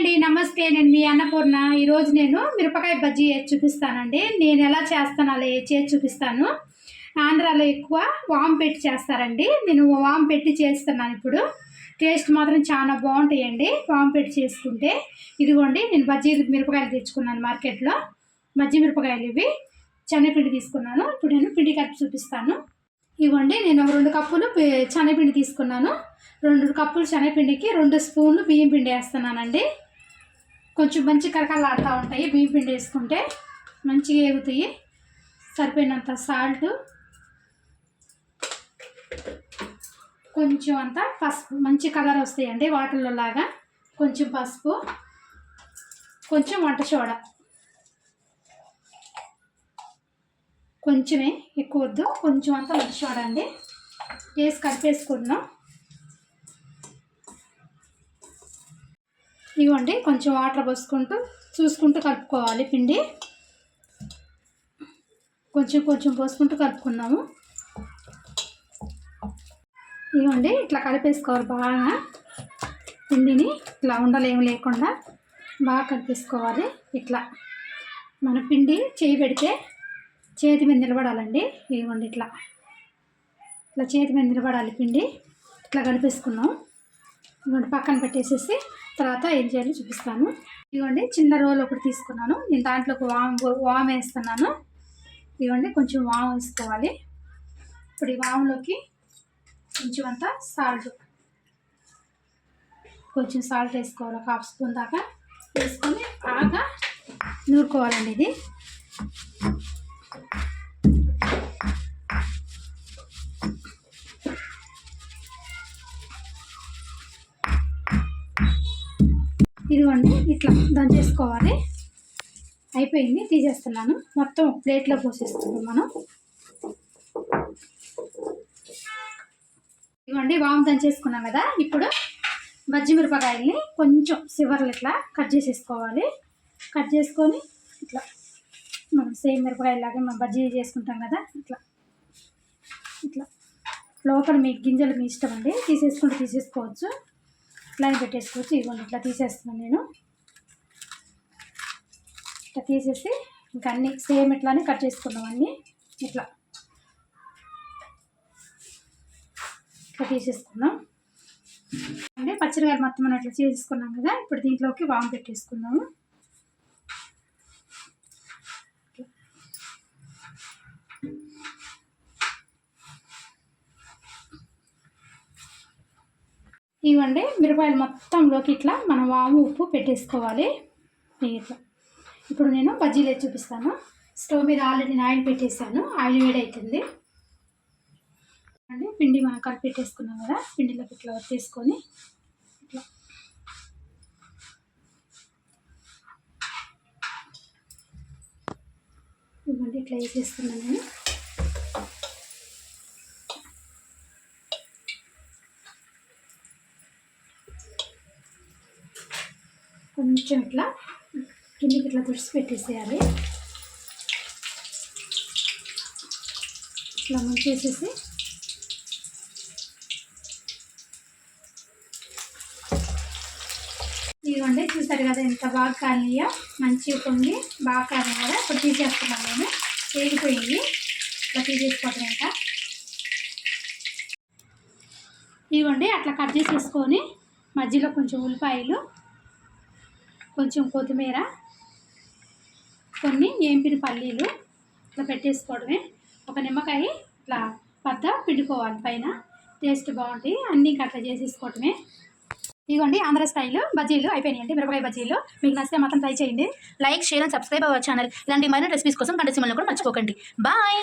అండి నమస్తే. నేను మీ అన్నపూర్ణ. ఈరోజు నేను మిరపకాయ బజ్జీ వేసి చూపిస్తానండి. నేను ఎలా చేస్తాను అలా చేసి చూపిస్తాను. ఆంధ్రాలో ఎక్కువ వామ్ పెట్టి చేస్తారండి. నేను వామ్ పెట్టి చేస్తున్నాను ఇప్పుడు. టేస్ట్ మాత్రం చాలా బాగుంటాయండి. వామ్ పెట్టి చేసుకుంటే. ఇదిగోండి నేను బజ్జీ మిరపకాయలు తెచ్చుకున్నాను మార్కెట్లో. బజ్జీ మిరపకాయలు ఇవి. శనగపిండి తీసుకున్నాను. ఇప్పుడు నేను పిండి కలిపి చూపిస్తాను. ఇవ్వండి నేను ఒక రెండు కప్పులు శనగపిండి తీసుకున్నాను. రెండు కప్పులు శనగపిండికి రెండు స్పూన్లు బియ్యం పిండి వేస్తున్నానండి. కొంచెం మంచి కరకలాడుతూ ఉంటాయి. బియ్యం పిండి వేసుకుంటే మంచిగా ఎగుతాయి సరిపోయినంత సాల్ట్ కొంచెం అంత పసుపు మంచి కలర్ వస్తాయండి వాటర్లో లాగా. కొంచెం పసుపు కొంచెం వంట సోడా. కొంచెమే ఎక్కువ వద్దు కొంచెం అంత వంట సోడా అండి. వేసి కలిపేసుకుందాం ఇవ్వండి. కొంచెం వాటర్ పోసుకుంటూ చూసుకుంటూ కలుపుకోవాలి పిండి. కొంచెం కొంచెం పోసుకుంటూ కలుపుకున్నాము. ఇవ్వండి. ఇట్లా కలిపేసుకోవాలి బాగా. పిండిని ఇట్లా ఉండలేము లేకుండా బాగా కలిపేసుకోవాలి. ఇట్లా మన పిండి చేయి పెడితే చేతి మీద నిలబడాలండి. ఇవ్వండి ఇట్లా. ఇట్లా చేతి మీద నిలబడాలి పిండి. ఇట్లా కలిపేసుకున్నాం. ఇవ్వండి పక్కన పెట్టేసేసి తర్వాత ఏం చేయాలో చూపిస్తాను. ఇవ్వండి చిన్న రోల్ ఒకటి తీసుకున్నాను. నేను దాంట్లోకి వామ్ వామ్ వేస్తున్నాను. ఇవ్వండి కొంచెం వామ్ వేసుకోవాలి. ఇప్పుడు ఈ వామ్లోకి కొంచెం అంత సాల్ట్ కొంచెం సాల్ట్ వేసుకోవాలి. ఒక హాఫ్ స్పూన్ దాకా వేసుకొని బాగా నూరుకోవాలండి ఇది. ఇదిగోండి ఇట్లా దంచేసుకోవాలి అయిపోయింది తీసేస్తున్నాను. మొత్తం ప్లేట్లో పోసేస్తున్నాం మనం. ఇదిగోండి వాము దంచేసుకున్నాం కదా. ఇప్పుడు బజ్జి మిరపకాయల్ని కొంచెం సివర్లు ఇట్లా కట్ చేసేసుకోవాలి. కట్ చేసుకొని ఇట్లా మనం సేమ్ మిరపకాయలాగా మనం బజ్జీ చేసుకుంటాం కదా ఇట్లా. ఇట్లా. లోపల మీ గింజలు మీ ఇష్టం అండి తీసేసుకుంటే తీసేసుకోవచ్చు. ఇట్లానే పెట్టేసుకోవచ్చు. ఇదిగోండి ఇట్లా తీసేస్తున్నాను నేను. ఇట్లా తీసేసి ఇంకా అన్నీ సేమ్ ఇట్లానే కట్ చేసుకున్నాం అన్నీ. ఇట్లా. ఇట్లా తీసేసుకున్నాం. అంటే పచ్చిమిరకాయలు మొత్తం మనం ఇట్లా చేసుకున్నాం కదా ఇప్పుడు దీంట్లోకి వాము పెట్టేసుకున్నాము ఇవ్వండి. మిరపాయలు మొత్తంలోకి ఇట్లా మనం వాము ఉప్పు పెట్టేసుకోవాలి. ఇట్లా. ఇప్పుడు నేను బజ్జీలు చూపిస్తాను. స్టవ్ మీద ఆల్రెడీ నేను ఆయిల్ పెట్టేసాను ఆయిల్ వేడవుతుంది అండి పిండి మనం కలిపి పెట్టేసుకున్నాం కదా పిండిలోకి ఇట్లా వచ్చేసుకొని ఇట్లా. ఇవ్వండి ఇట్లా వేసేస్తున్నాను నేను. కొంచెం ఇట్లా కిందికి ఇట్లా తుడిచి పెట్టేసేయాలి. ఇట్లా ముంచేసేసి ఇదిగోండి చూసారు కదా ఎంత బాగా కాలియో మంచిగా పొంగి బాగా కాలి కదా? ఇప్పుడు తీసేస్తున్నాను నేను వేగిపోయింది. ఇట్లా తీసేసుకోవడం ఇంకా. ఇదిగోండి అట్లా కట్ చేసేసుకొని మధ్యలో కొంచెం ఉల్లిపాయలు కొంచెం కొత్తిమీర కొన్ని ఏంపిన పల్లీలు ఇట్లా పెట్టేసుకోవడమే. ఒక నిమ్మకాయ ఇట్లా పద్ద పిండుకోవాలి పైన. టేస్ట్ బాగుంటాయి. అన్నీ అట్లా చేసేసుకోవటమే ఇదిగోండి ఆంధ్ర స్టైల్ బజ్జీలు అయిపోయినాయండి. మిరపకాయ బజ్జీలు. మీకు నచ్చితే మాత్రం ట్రై చేయండి. Like share and subscribe our channel. ఇలాంటి మరిన్ని రెసిపీస్ కోసం గంట సిమ్మల్ని కూడా మర్చిపోకండి. బాయ్!